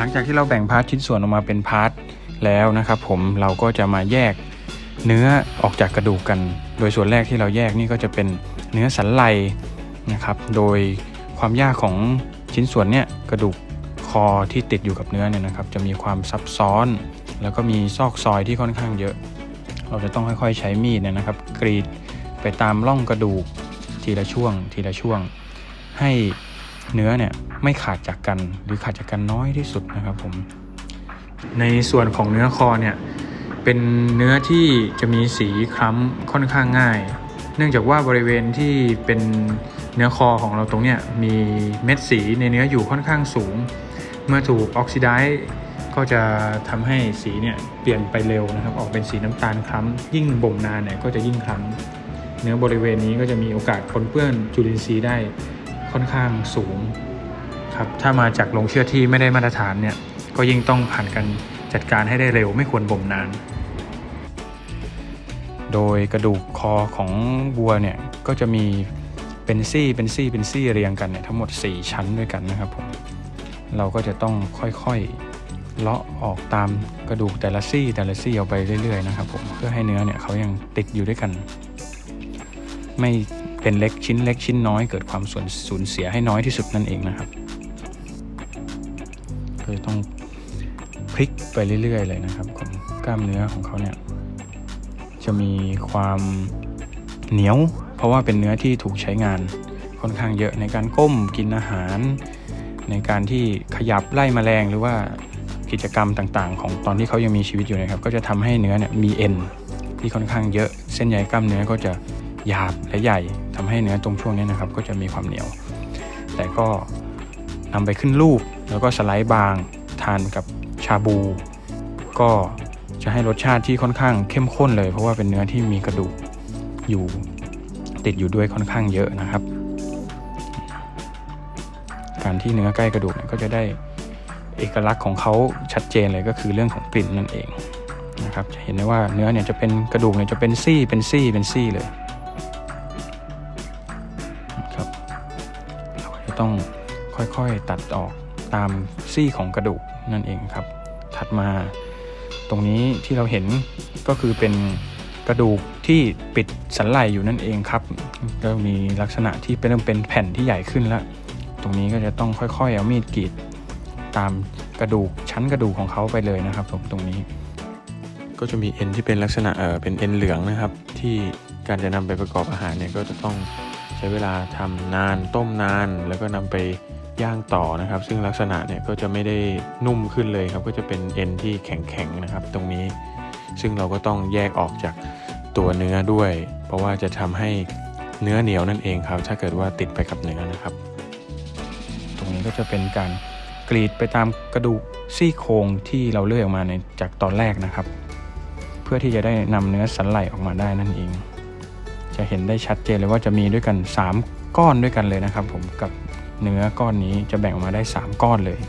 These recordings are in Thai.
หลังจากที่เราแบ่งพาร์ทชิ้นส่วนออกมาเป็นพาร์ทแล้วนะครับผมเราก็จะมาแยกเนื้อออกจากกระดูกกัน โดยส่วนแรกที่เราแยกนี่ก็จะเป็นเนื้อสันไหลนะครับ โดยความยากของชิ้นส่วนเนี้ยกระดูกคอที่ติดอยู่กับเนื้อเนี่ยนะครับ จะมีความซับซ้อน แล้วก็มีซอกซอยที่ค่อนข้างเยอะ เราจะต้องค่อยๆใช้มีดเนี่ยนะครับ กรีดไปตามร่องกระดูกทีละช่วง ทีละช่วง ให้ เนื้อเนี่ยไม่ขาดจากกันหรือขาดจากกันน้อยที่สุดนะครับผม ในส่วนของเนื้อคอเนี่ยเป็นเนื้อที่จะมีสีคล้ำค่อนข้างง่าย เนื่องจากว่าบริเวณที่เป็นเนื้อคอของเราตรงเนี้ยมีเม็ดสีในเนื้ออยู่ค่อนข้างสูง เมื่อถูกออกซิไดซ์ก็จะทำให้สีเนี่ยเปลี่ยนไปเร็วนะครับ ออกเป็นสีน้ำตาลคล้ำยิ่งบ่มนานเนี่ยก็จะยิ่งคล้ำเนื้อบริเวณนี้ก็จะมีโอกาสปนเปื้อนจุลินทรีย์ได้ ค่อนข้างสูงครับถ้ามาจากโรงเชื่อที่ไม่ได้มาตรฐานเนี่ยก็ยิ่งต้องผ่านการจัดการให้ได้เร็วไม่ควรบ่มนาน โดยกระดูกคอของวัวเนี่ยก็จะมีเป็นซี่เป็นซี่เป็นซี่เรียงกันเนี่ยทั้งหมด 4 ชั้นด้วยกันนะครับผมเราก็จะต้องค่อยๆเลาะออกตามกระดูกแต่ละซี่แต่ละซี่ออกไปเรื่อยๆนะครับผมเพื่อให้เนื้อเนี่ยเขายังติดอยู่ด้วยกัน ไม่ เป็นเล็กชิ้นเล็กชิ้นน้อยเกิดความสูญเสียให้น้อยที่สุดนั่นเองนะครับก็จะต้องพลิกไปเรื่อย ๆ เลยนะครับของกล้ามเนื้อของเขาเนี่ยจะมีความเหนียว เพราะว่าเป็นเนื้อที่ถูกใช้งานค่อนข้างเยอะในการก้มกินอาหาร ในการที่ขยับไล่แมลงหรือว่ากิจกรรมต่างๆ ของตอนที่เขายังมีชีวิตอยู่นะครับ ก็จะทำให้เนื้อเนี่ยมีเอ็นที่ค่อนข้างเยอะ เส้นใยกล้ามเนื้อก็จะ หยาบและใหญ่ทำให้เนื้อตรงช่วงนี้นะครับ ก็จะมีความเหนียว แต่ก็นำไปขึ้นรูป แล้วก็สไลด์บางทานกับชาบู ก็จะให้รสชาติที่ค่อนข้างเข้มข้นเลย เพราะว่าเป็นเนื้อที่มีกระดูกอยู่ติดอยู่ด้วยค่อนข้างเยอะนะครับ การที่เนื้อใกล้กระดูกเนี่ยก็จะได้เอกลักษณ์ของเขาชัดเจนเลยก็คือเรื่องของกลิ่นนั่นเองนะครับจะเห็นได้ว่าเนื้อเนี่ยจะเป็นกระดูกเนี่ยจะเป็นซี่เป็นซี่เป็นซี่เลย ต้องค่อยๆตัดออกตามซี่ของกระดูกนั่นเองครับ ถัดมาตรงนี้ที่เราเห็นก็คือเป็นกระดูกที่ปิดสันไหลอยู่นั่นเองครับ ก็มีลักษณะที่เป็นเริ่มเป็นแผ่นที่ใหญ่ขึ้นแล้ว ตรงนี้ก็จะต้องค่อยๆเอามีดกรีดตามกระดูกชั้นกระดูกของเขาไปเลยนะครับผมตรงนี้ ก็จะมีเอ็นที่เป็นลักษณะเออเป็นเอ็นเหลืองนะครับ ที่การจะนำไปประกอบอาหารเนี่ยก็จะต้อง ช้เวลาทำนานต้มนาน แล้วก็นำไปย่างต่อนะครับ ซึ่งลักษณะเนี่ยก็จะไม่ได้นุ่มขึ้นเลยครับ ก็จะเป็นเอ็นที่แข็งๆนะครับ ตรงนี้ ซึ่งเราก็ต้องแยกออกจากตัวเนื้อด้วย เพราะว่าจะทำให้เนื้อเหนียวนั่นเองครับ ถ้าเกิดว่าติดไปกับเนื้อนะครับ ตรงนี้ก็จะเป็นการกรีดไปตามกระดูกซี่โครงที่เราเลือกออกมาในจากตอนแรกนะครับ เพื่อที่จะได้นำเนื้อสันไหลออกมาได้นั่นเอง จะเห็นได้ชัดเจนเลยว่าจะมีด้วยกัน 3 ก้อนด้วยกันเลยนะครับ ผมกับเนื้อก้อนนี้จะแบ่งออกมาได้ 3 ก้อนเลย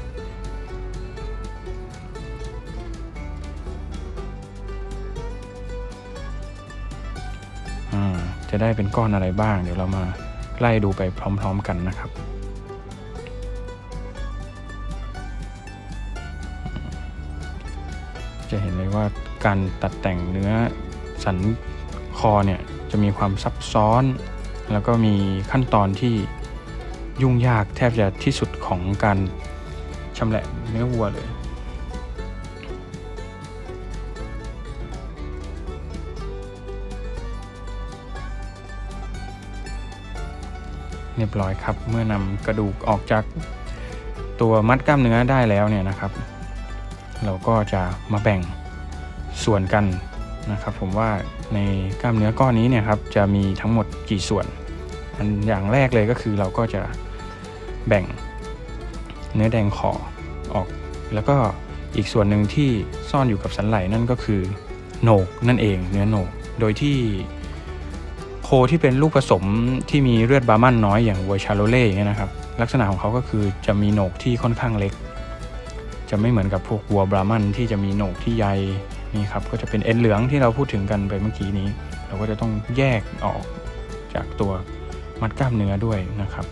อ่าจะได้เป็นก้อนอะไรบ้าง เดี๋ยวเรามาไล่ดูไปพร้อม ๆกันนะครับ จะเห็นเลยว่าการตัดแต่งเนื้อสันคอเนี่ย จะมีความซับซ้อน แล้วก็มีขั้นตอนที่ยุ่งยากแทบจะที่สุดของการชำแหละเนื้อวัวเลยเรียบร้อยครับ เมื่อนำกระดูกออกจากตัวมัดกล้ามเนื้อได้แล้วเนี่ยนะครับ เราก็จะมาแบ่งส่วนกัน นะครับผมว่าในกล้ามเนื้อก้อนนี้เนี่ยครับจะมีทั้งหมดกี่ส่วน อันอย่างแรกเลยก็คือเราก็จะแบ่งเนื้อแดงคอออก แล้วก็อีกส่วนหนึ่งที่ซ่อนอยู่กับสันไหลนั่นก็คือโหนกนั่นเองเนื้อโหนก โดยที่โคที่เป็นลูกผสมที่มีเลือดบาร์มันน้อยอย่างวัวชาโลเล่อย่างเงี้ยนะครับ ลักษณะของเขาก็คือจะมีโหนกที่ค่อนข้างเล็ก จะไม่เหมือนกับพวกวัวบราหมันที่จะมีโหนกที่ใหญ่ นี่ครับก็จะเป็นเอ็นเหลืองที่เราพูดถึงกันไปเมื่อกี้นี้ เราก็จะต้องแยกออกจากตัวมัดกล้ามเนื้อด้วยนะครับ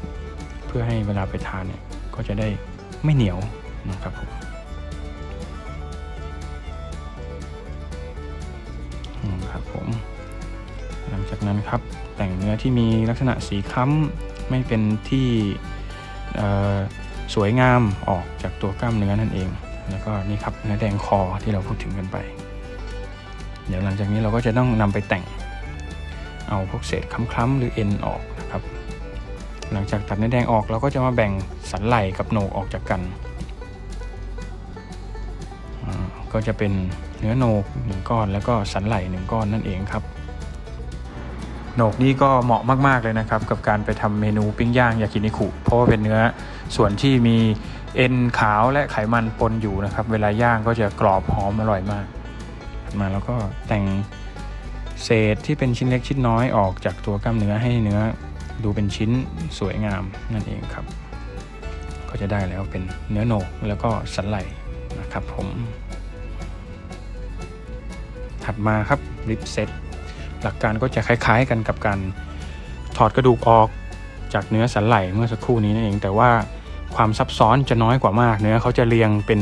เพื่อให้เวลาไปทานเนี่ยก็จะได้ไม่เหนียวนะครับผมครับผม หลังจากนั้นครับแต่งเนื้อที่มีลักษณะสีค้ำไม่เป็นที่สวยงามออกจากตัวกล้ามเนื้อนั่นเอง แล้วก็นี่ครับเนื้อแดงคอที่เราพูดถึงกันไป เดี๋ยวหลังจากนี้เราก็จะต้องนำไปแต่งเอาพวกเศษคล้ำๆหรือเอ็นออกนะครับ หลังจากตัดเนื้อแดงออกเราก็จะมาแบ่งสันไหล่กับโหนกออกจากกันก็จะเป็นเนื้อโหนกหนึ่งก้อน แล้วก็สันไหล่หนึ่งก้อนนั่นเองครับโหนกนี่ก็เหมาะมากๆเลยนะครับ กับการไปทำเมนูปิ้งย่างยากินิคุเพราะว่าเป็นเนื้อส่วนที่มีเอ็นขาวและไขมันปนอยู่นะครับ เวลาย่างก็จะกรอบหอมอร่อยมาก มาแล้วก็แต่งเศษที่เป็นชิ้นเล็กชิ้นน้อยออกจากตัวกล้ามเนื้อให้เนื้อดูเป็นชิ้นสวยงามนั่นเองครับ ก็จะได้แล้วเป็นเนื้อโหนกแล้วก็สันไหล่นะครับผม ถัดมาครับริบเซตหลักการก็จะคล้ายๆกันกับการถอดกระดูกออกจากเนื้อสันไหล่เมื่อสักครู่นี้นั่นเอง แต่ว่าความซับซ้อนจะน้อยกว่ามาก เนื้อเขาจะเรียงเป็น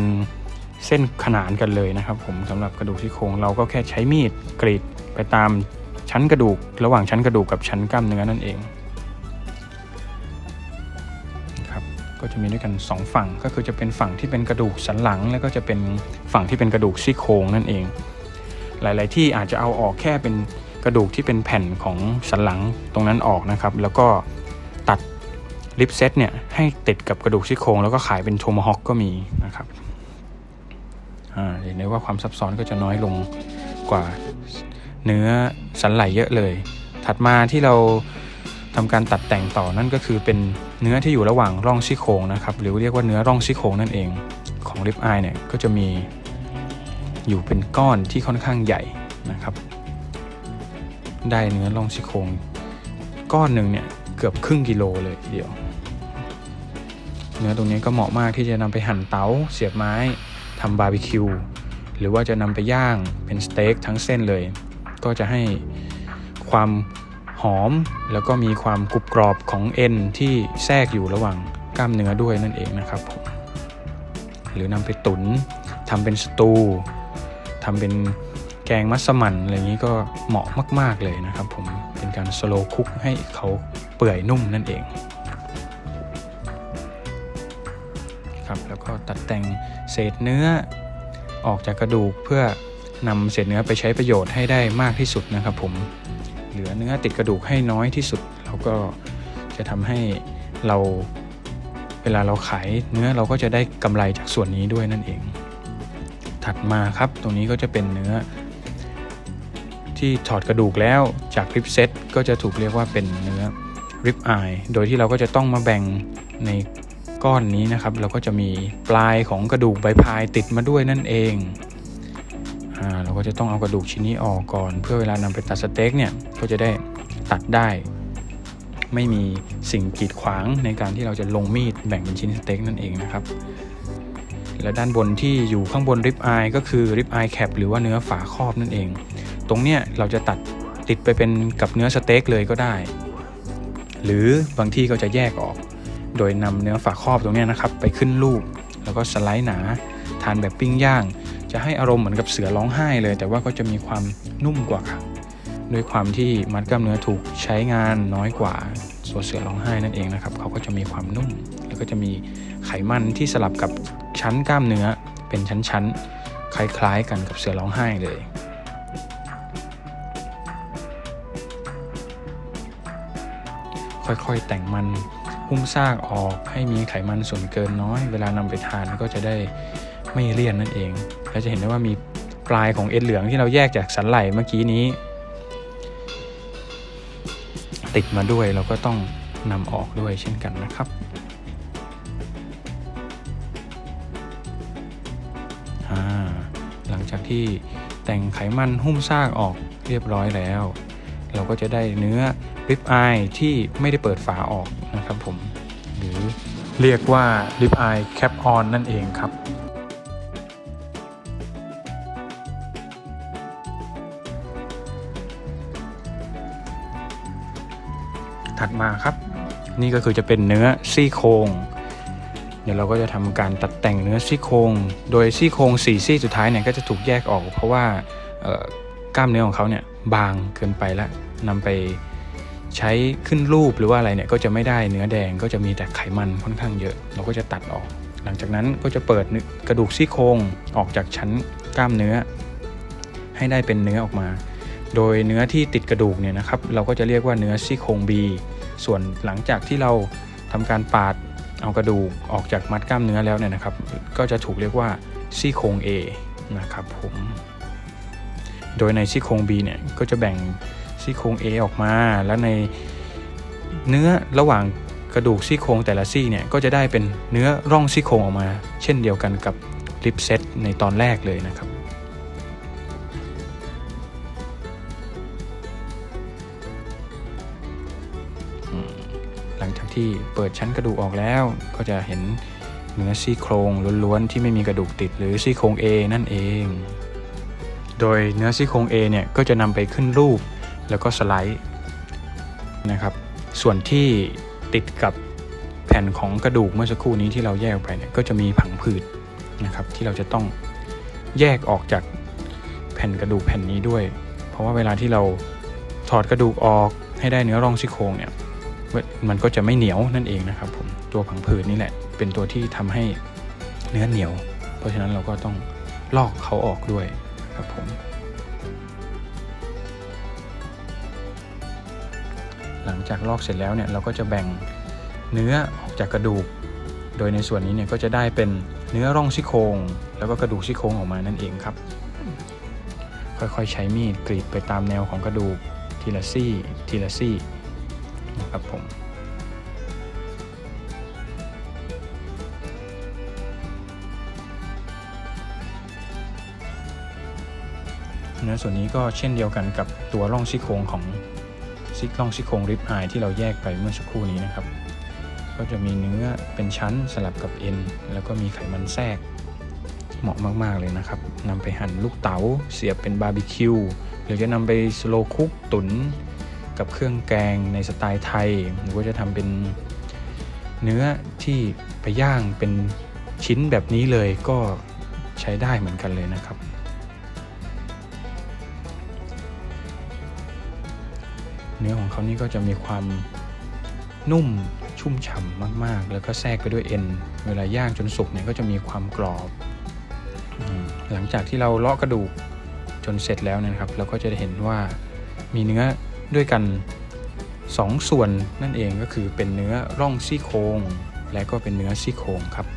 เส้นขนานกันเลยนะครับผมสำหรับกระดูกซี่โครงเราก็แค่ใช้มีดกรีดไปตามชั้นกระดูก ระหว่างชั้นกระดูกกับชั้นกล้ามเนื้อนั่นเองครับก็จะมีด้วยกันสองฝั่งก็คือจะเป็นฝั่งที่เป็นกระดูกสันหลัง แล้วก็จะเป็นฝั่งที่เป็นกระดูกซี่โครงนั่นเอง หลาย ๆ ที่อาจจะเอาออกแค่เป็นกระดูกที่เป็นแผ่นของสันหลังตรงนั้นออกนะครับ แล้วก็ตัดลิปเซตเนี่ยให้ติดกับกระดูกซี่โครงแล้วก็ขายเป็นโทมฮอคก็มีนะครับ เห็นได้ว่าความซับซ้อนก็จะน้อยลงกว่าเนื้อสันไหลเยอะเลย ถัดมาที่เราทำการตัดแต่งต่อนั่นก็คือเป็นเนื้อที่อยู่ระหว่างร่องซี่โครงนะครับ หรือเรียกว่าเนื้อร่องซี่โครงนั่นเองของลิปอายเนี่ยก็จะมีอยู่เป็นก้อนที่ค่อนข้างใหญ่นะครับ ได้เนื้อล่องซี่โครงก้อนหนึ่งเนี่ยเกือบครึ่งกิโลเลยทีเดียว เนื้อตรงนี้ก็เหมาะมากที่จะนำไปหั่นเตาเสียบไม้ ทำบาร์บีคิวหรือว่าจะนำไปย่างเป็นสเต็กทั้งเส้นเลย ก็จะให้ความหอมแล้วก็มีความกรุบกรอบของเอ็นที่แทรกอยู่ระหว่างกล้ามเนื้อด้วยนั่นเองนะครับผมหรือนำไปตุนทำเป็นสตูทำเป็นแกงมัสมั่นอะไรอย่างนี้ก็เหมาะมาก ๆ เลยนะครับผมเป็นการสโลคุกให้เขาเปื่อยนุ่มนั่นเอง ก็ตัดแต่งเศษเนื้อออกจากกระดูกเพื่อนำเศษเนื้อไปใช้ประโยชน์ให้ได้มากที่สุดนะครับผมเหลือเนื้อติดกระดูกให้น้อยที่สุดแล้วก็จะทำให้เราเวลาเราขายเนื้อเราก็จะได้กำไรจากส่วนนี้ด้วยนั่นเอง ถัดมาครับตรงนี้ก็จะเป็นเนื้อ ที่ถอดกระดูกแล้วจากริบเซตก็จะถูกเรียกว่าเป็นเนื้อริบอายโดยที่เราก็จะต้องมาแบ่งใน ก้อนนี้นะครับ เราก็จะมีปลายของกระดูกใบพายติดมาด้วยนั่นเองอเราก็จะต้องเอากระดูกชิ้นนี้ออกก่อน เพื่อเวลานำไปตัดสเต็กเนี่ยก็จะได้ตัดได้ ไม่มีสิ่งกีดขวางในการที่เราจะลงมีดแบ่งเป็นชิ้นสเต็กนั่นเองนะครับ และด้านบนที่อยู่ข้างบนริบอายก็คือริบอายแคปหรือว่าเนื้อฝาครอบนั่นเอง ตรงเนี้ยเราจะตัดติดไปเป็นกับเนื้อสเต็กเลยก็ได้ หรือบางที่ก็จะแยกออก โดยนำเนื้อฝาครอบตรงนี้นะครับไปขึ้นรูป แล้วก็สไลด์หนาทานแบบปิ้งย่าง จะให้อารมณ์เหมือนกับเสือร้องไห้เลย แต่ว่าก็จะมีความนุ่มกว่าด้วยความที่มัดกล้ามเนื้อถูกใช้งานน้อยกว่าส่วนเสือร้องไห้นั่นเองนะครับเขาก็จะมีความนุ่ม แล้วก็จะมีไขมันที่สลับกับชั้นกล้ามเนื้อเป็นชั้นๆคล้ายๆ กันกับเสือร้องไห้เลยค่อยๆ แต่งมัน หุ้มซากออกให้มีไขมันส่วนเกินน้อย เวลานำไปทานก็จะได้ไม่เลี่ยนนั่นเอง และจะเห็นได้ว่ามีปลายของเอ็นเหลืองที่เราแยกจากสันไหล่เมื่อกี้นี้ ติดมาด้วยเราก็ต้องนำออกด้วยเช่นกันนะครับ หลังจากที่แต่งไขมันหุ้มซากออกเรียบร้อยแล้ว เราก็จะได้เนื้อริบอายที่ไม่ได้เปิดฝาออกนะครับผม หรือเรียกว่าริบอายแคปออนนั่นเองครับ ถัดมาครับ นี่ก็คือจะเป็นเนื้อซี่โครงเดี๋ยวเราก็จะทำการตัดแต่งเนื้อซี่โครง โดยซี่โครง4ซี่สุดท้ายเนี่ยก็จะถูกแยกออก เพราะว่า กล้ามเนื้อของเขาเนี่ยบางเกินไปแล้วนำไปใช้ขึ้นรูปหรือว่าอะไรเนี่ยก็จะไม่ได้เนื้อแดงก็จะมีแต่ไขมันค่อนข้างเยอะ เราก็จะตัดออก หลังจากนั้นก็จะเปิดกระดูกซี่โครงออกจากชั้นกล้ามเนื้อ ให้ได้เป็นเนื้อออกมา โดยเนื้อที่ติดกระดูกเนี่ยนะครับ เราก็จะเรียกว่าเนื้อซี่โครง B ส่วนหลังจากที่เราทำการปาดเอากระดูกออกจากมัดกล้ามเนื้อแล้วเนี่ยนะครับ ก็จะถูกเรียกว่าซี่โครง A นะครับผม โดยในซี่โครง B เนี่ยก็จะแบ่งซี่โครง A ออกมา แล้วในเนื้อระหว่างกระดูกซี่โครงแต่ละซี่เนี่ยก็จะได้เป็นเนื้อร่องซี่โครงออกมา เช่นเดียวกันกับลิปเซตในตอนแรกเลยนะครับหลังจากที่เปิดชั้นกระดูกออกแล้ว ก็จะเห็นเนื้อซี่โครงล้วนๆที่ไม่มีกระดูกติดหรือซี่โครง A นั่นเอง โดยเนื้อซี่โครง A เนี่ยก็จะนำไปขึ้นรูปแล้วก็สไลด์นะครับ ส่วนที่ติดกับแผ่นของกระดูกเมื่อสักครู่นี้ที่เราแยกออกไปเนี่ยก็จะมีผังผืดนะครับ ที่เราจะต้องแยกออกจากแผ่นกระดูกแผ่นนี้ด้วย เพราะว่าเวลาที่เราถอดกระดูกออกให้ได้เนื้อร่องซี่โครงเนี่ยมันก็จะไม่เหนียวนั่นเองนะครับผมตัวผังผืดนี่แหละ เป็นตัวที่ทำให้เนื้อเหนียว เพราะฉะนั้นเราก็ต้องลอกเขาออกด้วย ครับผม หลังจากลอกเสร็จแล้วเนี่ยเราก็จะแบ่งเนื้อออกจากกระดูก โดยในส่วนนี้เนี่ยก็จะได้เป็นเนื้อร่องซี่โครงแล้วก็กระดูกซี่โครงออกมานั่นเองครับ ค่อยๆใช้มีดกรีดไปตามแนวของกระดูกทีละซี่ทีละซี่นะครับผม นื้อส่วนนี้ก็เช่นเดียวกันกับตัวร่องซี่โครงของซิกร่องซี่โครงริบอายที่เราแยกไปเมื่อสักครู่นี้นะครับ ก็จะมีเนื้อเป็นชั้นสลับกับเอ็นแล้วก็มีไขมันแทรก เหมาะมาก ๆ เลยนะครับนำไปหั่นลูกเต๋าเสียบเป็นบาร์บีคิวหรือจะนำไปสโลคุกตุ๋นกับเครื่องแกงในสไตล์ไทย หรือว่าจะทำเป็นเนื้อที่ไปย่างเป็นชิ้นแบบนี้เลยก็ใช้ได้เหมือนกันเลยนะครับ เนื้อของเขานี่ก็จะมีความนุ่มชุ่มฉ่ำมาก ๆ แล้วก็แทรกไปด้วยเอ็น เวลาย่างจนสุกเนี่ยก็จะมีความกรอบ หลังจากที่เราเลาะกระดูกจนเสร็จแล้วนะครับ เราก็จะได้เห็นว่ามีเนื้อด้วยกัน 2 ส่วนนั่นเองก็คือเป็นเนื้อร่องซี่โครงและก็เป็นเนื้อซี่โครงครับ